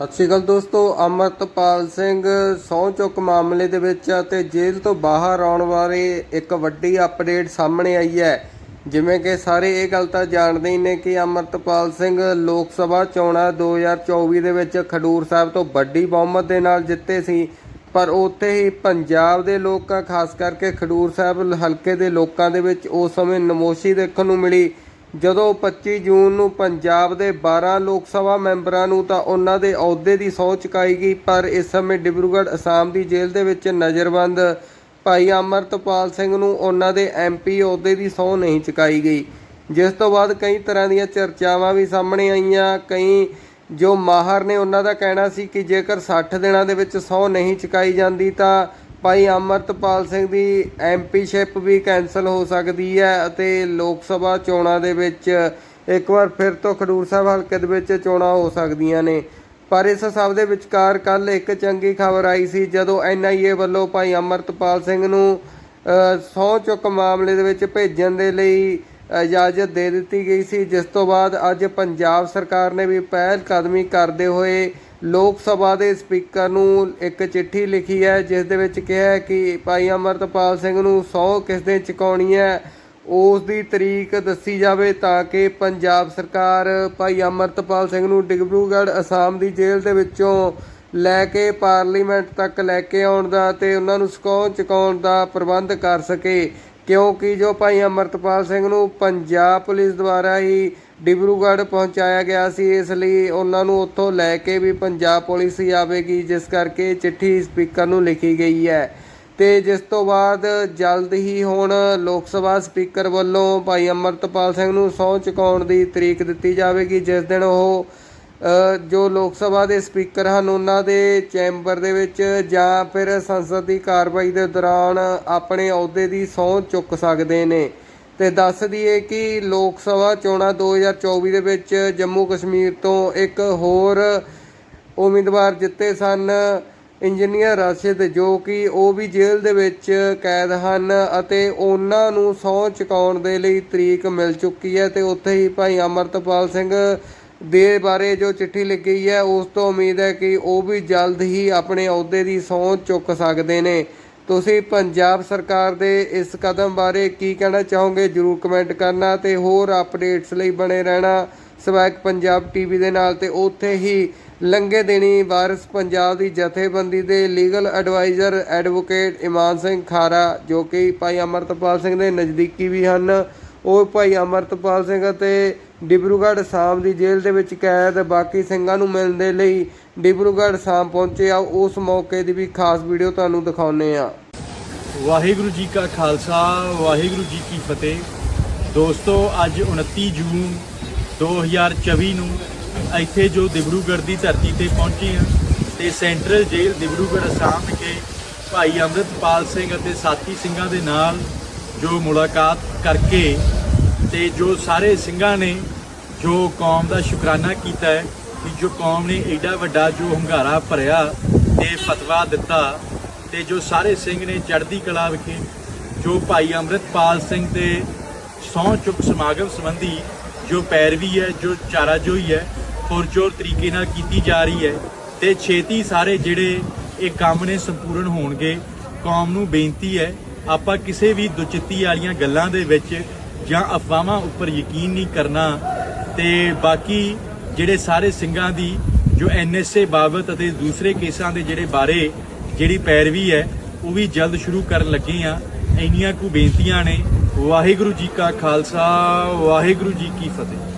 ਸਤਿ ਸ਼੍ਰੀ ਅਕਾਲ ਦੋਸਤੋ, ਅਮਰਤਪਾਲ ਸਿੰਘ ਸਹੁੰ ਚੁੱਕ ਮਾਮਲੇ ਦੇ ਵਿੱਚ ਅਤੇ ਜੇਲ੍ਹ ਤੋਂ ਬਾਹਰ ਆਉਣ ਬਾਰੇ ਇੱਕ ਵੱਡੀ ਅਪਡੇਟ ਸਾਹਮਣੇ ਆਈ ਹੈ। ਜਿਵੇਂ ਕਿ ਸਾਰੇ ਇਹ ਗੱਲ ਤਾਂ ਜਾਣਦੇ ਹੀ ਨੇ ਕਿ ਅਮਰਤਪਾਲ ਸਿੰਘ ਲੋਕ ਸਭਾ ਚੋਣਾਂ 2024 ਦੇ ਵਿੱਚ ਖਡੂਰ ਸਾਹਿਬ ਤੋਂ ਵੱਡੀ ਬਹੁਮਤ ਦੇ ਨਾਲ ਜਿੱਤੇ ਸੀ। ਪਰ ਉੱਥੇ ਹੀ ਪੰਜਾਬ ਦੇ ਲੋਕਾਂ, ਖਾਸ ਕਰਕੇ ਖਡੂਰ ਸਾਹਿਬ ਹਲਕੇ ਦੇ ਲੋਕਾਂ ਦੇ ਵਿੱਚ ਉਸ ਸਮੇਂ ਨਮੋਸ਼ੀ ਦੇਖਣ ਨੂੰ ਮਿਲੀ। ਜਦੋਂ 25 ਜੂਨ ਨੂੰ ਪੰਜਾਬ ਦੇ 12 ਲੋਕ ਸਭਾ ਮੈਂਬਰਾਂ ਨੂੰ ਤਾਂ ਉਹਨਾਂ ਦੇ ਅਹੁਦੇ ਦੀ ਸਹੁੰ ਚੁਕਾਈ ਗਈ, ਪਰ ਇਸ ਸਮੇਂ ਡਿਬਰੂਗੜ੍ਹ, ਅਸਾਮ ਦੀ ਜੇਲ੍ਹ ਦੇ ਵਿੱਚ ਨਜ਼ਰਬੰਦ ਭਾਈ ਅਮਰਤਪਾਲ ਸਿੰਘ ਨੂੰ ਉਹਨਾਂ ਦੇ ਐਮਪੀ ਅਹੁਦੇ ਦੀ ਸਹੁੰ ਨਹੀਂ ਚੁਕਾਈ ਗਈ। ਜਿਸ ਤੋਂ ਬਾਅਦ ਕਈ ਤਰ੍ਹਾਂ ਦੀਆਂ ਚਰਚਾਵਾਂ ਵੀ ਸਾਹਮਣੇ ਆਈਆਂ। ਕਈ ਜੋ ਮਾਹਰ ਨੇ, ਉਹਨਾਂ ਦਾ ਕਹਿਣਾ ਸੀ ਕਿ ਜੇਕਰ 60 ਦਿਨਾਂ ਦੇ ਵਿੱਚ ਸਹੁੰ ਨਹੀਂ ਚੁਕਾਈ ਜਾਂਦੀ ਤਾਂ ਭਾਈ ਅਮਰਤਪਾਲ ਸਿੰਘ ਦੀ ਐਮਪੀਸ਼ਿਪ ਵੀ ਕੈਨਸਲ ਹੋ ਸਕਦੀ ਹੈ ਅਤੇ ਲੋਕ ਸਭਾ ਚੋਣਾਂ ਦੇ ਵਿੱਚ ਇੱਕ ਵਾਰ ਫਿਰ ਤੋਂ ਖਡੂਰ ਸਾਹਿਬ ਹਲਕੇ ਦੇ ਵਿੱਚ ਚੋਣਾਂ ਹੋ ਸਕਦੀਆਂ ਨੇ। ਪਰ ਇਸ ਸਭ ਦੇ ਵਿਚਕਾਰ ਕੱਲ ਇੱਕ ਚੰਗੀ ਖਬਰ ਆਈ ਸੀ ਜਦੋਂ ਐਨਆਈਏ ਵੱਲੋਂ ਭਾਈ ਅਮਰਤਪਾਲ ਸਿੰਘ ਨੂੰ ਸੌ ਚੁੱਕ ਮਾਮਲੇ ਦੇ ਵਿੱਚ ਭੇਜਣ ਦੇ ਲਈ ਇਜਾਜ਼ਤ ਦੇ ਦਿੱਤੀ ਗਈ ਸੀ। ਜਿਸ ਤੋਂ ਬਾਅਦ ਅੱਜ ਪੰਜਾਬ ਸਰਕਾਰ ਨੇ ਵੀ ਪਹਿਲ ਕਦਮੀ ਕਰਦੇ ਹੋਏ ਲੋਕ ਸਭਾ ਦੇ ਸਪੀਕਰ ਨੂੰ ਇੱਕ ਚਿੱਠੀ ਲਿਖੀ ਹੈ, ਜਿਸ ਦੇ ਵਿੱਚ ਕਿਹਾ ਹੈ ਕਿ ਭਾਈ ਅਮਰਤਪਾਲ ਸਿੰਘ ਨੂੰ ਸਹੁੰ ਕਿਸ ਦਿਨ ਚੁਕਾਉਣੀ ਹੈ, ਉਸ ਦੀ ਤਰੀਕ ਦੱਸੀ ਜਾਵੇ ਤਾਂ ਕਿ ਪੰਜਾਬ ਸਰਕਾਰ ਭਾਈ ਅਮਰਤਪਾਲ ਸਿੰਘ ਨੂੰ ਡਿਬਰੂਗੜ੍ਹ ਅਸਾਮ ਦੀ ਜੇਲ੍ਹ ਦੇ ਵਿੱਚੋਂ ਲੈ ਕੇ ਪਾਰਲੀਮੈਂਟ ਤੱਕ ਲੈ ਕੇ ਆਉਣ ਦਾ ਤੇ ਉਹਨਾਂ ਨੂੰ ਸਹੁੰ ਚੁਕਾਉਣ ਦਾ ਪ੍ਰਬੰਧ ਕਰ ਸਕੇ। ਕਿਉਂਕਿ ਜੋ ਭਾਈ ਅਮਰਤਪਾਲ ਸਿੰਘ ਨੂੰ ਪੰਜਾਬ ਪੁਲਿਸ ਦੁਆਰਾ ਹੀ ਡਿਬਰੂਗੜ੍ਹ ਪਹੁੰਚਾਇਆ ਗਿਆ ਸੀ, ਇਸ ਲਈ ਉਹਨਾਂ ਨੂੰ ਉੱਥੋਂ ਲੈ ਕੇ ਵੀ ਪੰਜਾਬ ਪੁਲਿਸ ਹੀ ਆਵੇਗੀ, ਜਿਸ ਕਰਕੇ ਚਿੱਠੀ ਸਪੀਕਰ ਨੂੰ ਲਿਖੀ ਗਈ ਹੈ। ਤੇ ਜਿਸ ਤੋਂ ਬਾਅਦ ਜਲਦ ਹੀ ਹੁਣ ਲੋਕ ਸਭਾ ਸਪੀਕਰ ਵੱਲੋਂ ਭਾਈ ਅਮਰਤਪਾਲ ਸਿੰਘ ਨੂੰ ਸਹੁੰ ਚੁਕਾਉਣ ਦੀ ਤਰੀਕ ਦਿੱਤੀ ਜਾਵੇਗੀ, ਜਿਸ ਦਿਨ ਉਹ ਜੋ ਲੋਕ ਸਭਾ ਦੇ ਸਪੀਕਰ ਹਨ, ਉਹਨਾਂ ਦੇ ਚੈਂਬਰ ਦੇ ਵਿੱਚ ਜਾਂ ਫਿਰ ਸੰਸਦ ਦੀ ਕਾਰਵਾਈ ਦੇ ਦੌਰਾਨ ਆਪਣੇ ਅਹੁਦੇ ਦੀ ਸਹੁੰ ਚੁੱਕ ਸਕਦੇ ਨੇ। ਤੇ ਦੱਸ ਦਈਏ ਕਿ ਲੋਕ ਸਭਾ ਚੋਣਾਂ 2024 ਦੇ ਵਿੱਚ ਜੰਮੂ ਕਸ਼ਮੀਰ ਤੋਂ ਇੱਕ ਹੋਰ ਉਮੀਦਵਾਰ ਜਿੱਤੇ ਸਨ ਇੰਜੀਨੀਅਰ ਰਾਸ਼ਿਦ, ਜੋ ਕਿ ਉਹ ਵੀ ਜੇਲ੍ਹ ਦੇ ਵਿੱਚ ਕੈਦ ਹਨ ਅਤੇ ਉਹਨਾਂ ਨੂੰ ਸਹੁੰ ਚੁਕਾਉਣ ਦੇ ਲਈ ਤਰੀਕ ਮਿਲ ਚੁੱਕੀ ਹੈ ਤੇ ਉੱਥੇ ਹੀ ਭਾਈ ਅਮਰਤਪਾਲ ਸਿੰਘ ਦੇ ਬਾਰੇ ਜੋ ਚਿੱਠੀ ਲਿਖੀ ਹੈ, ਉਸ ਤੋਂ ਉਮੀਦ ਹੈ ਕਿ ਉਹ ਵੀ ਜਲਦ ਹੀ ਆਪਣੇ ਅਹੁਦੇ ਦੀ ਸਹੁੰ ਚੁੱਕ ਸਕਦੇ ਨੇ। ਤੁਸੀਂ ਪੰਜਾਬ ਸਰਕਾਰ ਦੇ ਇਸ ਕਦਮ ਬਾਰੇ ਕੀ ਕਹਿਣਾ ਚਾਹੋਗੇ? ਜਰੂਰ ਕਮੈਂਟ ਕਰਨਾ ਤੇ ਹੋਰ ਅਪਡੇਟਸ ਲਈ ਬਣੇ ਰਹਿਣਾ ਸਵੈਕ ਪੰਜਾਬ ਟੀਵੀ ਦੇ ਨਾਲ ਤੇ ਉੱਥੇ ਹੀ ਲੰਗੇ ਦੇਣੀ ਵਾਰਿਸ ਪੰਜਾਬ ਦੀ ਜਥੇਬੰਦੀ ਦੇ legal adviser advocate Iman Singh Khara, ਜੋ ਕਿ ਭਾਈ ਅਮਰਤਪਾਲ ਸਿੰਘ ਦੇ ਨਜ਼ਦੀਕੀ ਵੀ ਹਨ। ਉਹ ਭਾਈ ਅਮਰਤਪਾਲ ਸਿੰਘ ਅਤੇ ਡਿਬਰੂਗੜ੍ਹ ਸਾਮ ਦੀ ਜੇਲ੍ਹ ਦੇ ਵਿੱਚ ਕੈਦ, ਬਾਕੀ ਸਿੰਘਾਂ ਨੂੰ ਮਿਲਣ ਦੇ ਲਈ ਡਿਬਰੂਗੜ੍ਹ ਸਾਮ ਪਹੁੰਚੇ। ਆ ਉਸ ਮੌਕੇ ਦੀ ਵੀ ਖਾਸ ਵੀਡੀਓ ਤੁਹਾਨੂੰ ਦਿਖਾਉਨੇ ਆ ਵਾਹਿਗੁਰੂ ਜੀ ਕਾ ਖਾਲਸਾ, ਵਾਹਿਗੁਰੂ ਜੀ ਕੀ ਫਤਿਹ। ਦੋਸਤੋ, ਅੱਜ 29 ਜੂਨ 2024 ਨੂੰ ਇੱਥੇ ਜੋ ਦਿਬਰੂਗੜ੍ਹ ਦੀ ਧਰਤੀ ਤੇ ਪਹੁੰਚੇ ਹਾਂ ਤੇ ਸੈਂਟਰਲ ਜੇਲ੍ਹ ਦਿਬਰੂਗੜ੍ਹ ਅਸਾਮ ਵਿਖੇ ਭਾਈ ਅੰਮ੍ਰਿਤਪਾਲ ਸਿੰਘ ਅਤੇ ਸਾਥੀ ਸਿੰਘਾਂ ਦੇ ਨਾਲ ਜੋ ਮੁਲਾਕਾਤ ਕਰਕੇ ਤੇ ਜੋ ਸਾਰੇ ਸਿੰਘਾਂ ਨੇ ਜੋ ਕੌਮ ਦਾ ਸ਼ੁਕਰਾਨਾ ਕੀਤਾ ਹੈ ਕਿ ਜੋ ਕੌਮ ਨੇ ਐਡਾ ਵੱਡਾ ਜੋ ਹੰਗਾਰਾ ਭਰਿਆ ਤੇ ਫਤਵਾ ਦਿੱਤਾ ਤੇ ਜੋ ਸਾਰੇ ਸਿੰਘ ਨੇ ਚੜ੍ਹਦੀ ਕਲਾ ਵਿਖੇ, ਜੋ ਭਾਈ ਅੰਮ੍ਰਿਤਪਾਲ ਸਿੰਘ ਦੇ ਸਹੁੰ ਚੁੱਕ ਸਮਾਗਮ ਸੰਬੰਧੀ ਜੋ ਪੈਰਵੀ ਹੈ, ਜੋ ਚਾਰਾਜੋਈ ਹੈ, ਪੁਰਜੋਰ ਤਰੀਕੇ ਨਾਲ ਕੀਤੀ ਜਾ ਰਹੀ ਹੈ ਤੇ ਛੇਤੀ ਸਾਰੇ ਜਿਹੜੇ ਇਹ ਕੰਮ ਨੇ ਸੰਪੂਰਨ ਹੋਣਗੇ, ਕੌਮ ਨੂੰ ਬੇਨਤੀ ਹੈ, ਆਪਾਂ ਕਿਸੇ ਵੀ ਦੁਚਿੱਤੀ ਵਾਲੀਆਂ ਗੱਲਾਂ ਦੇ ਵਿੱਚ ਜਾਂ ਅਫਵਾਹਾਂ ਉੱਪਰ ਯਕੀਨ ਨਹੀਂ ਕਰਨਾ ਤੇ ਬਾਕੀ ਜਿਹੜੇ ਸਾਰੇ ਸਿੰਘਾਂ ਦੀ ਜੋ ਐਨਐਸਏ ਬਾਬਤ ਅਤੇ ਦੂਸਰੇ ਕੇਸਾਂ ਦੇ ਜਿਹੜੇ ਬਾਰੇ ਜਿਹੜੀ ਪੈਰਵੀ ਹੈ, ਉਹ ਵੀ ਜਲਦ ਸ਼ੁਰੂ ਕਰਨ ਲੱਗੇ ਆ ਇੰਨੀਆਂ ਕੁ ਬੇਨਤੀਆਂ ਨੇ। ਵਾਹਿਗੁਰੂ ਜੀ ਕਾ ਖਾਲਸਾ, ਵਾਹਿਗੁਰੂ ਜੀ ਕੀ ਫਤਿਹ।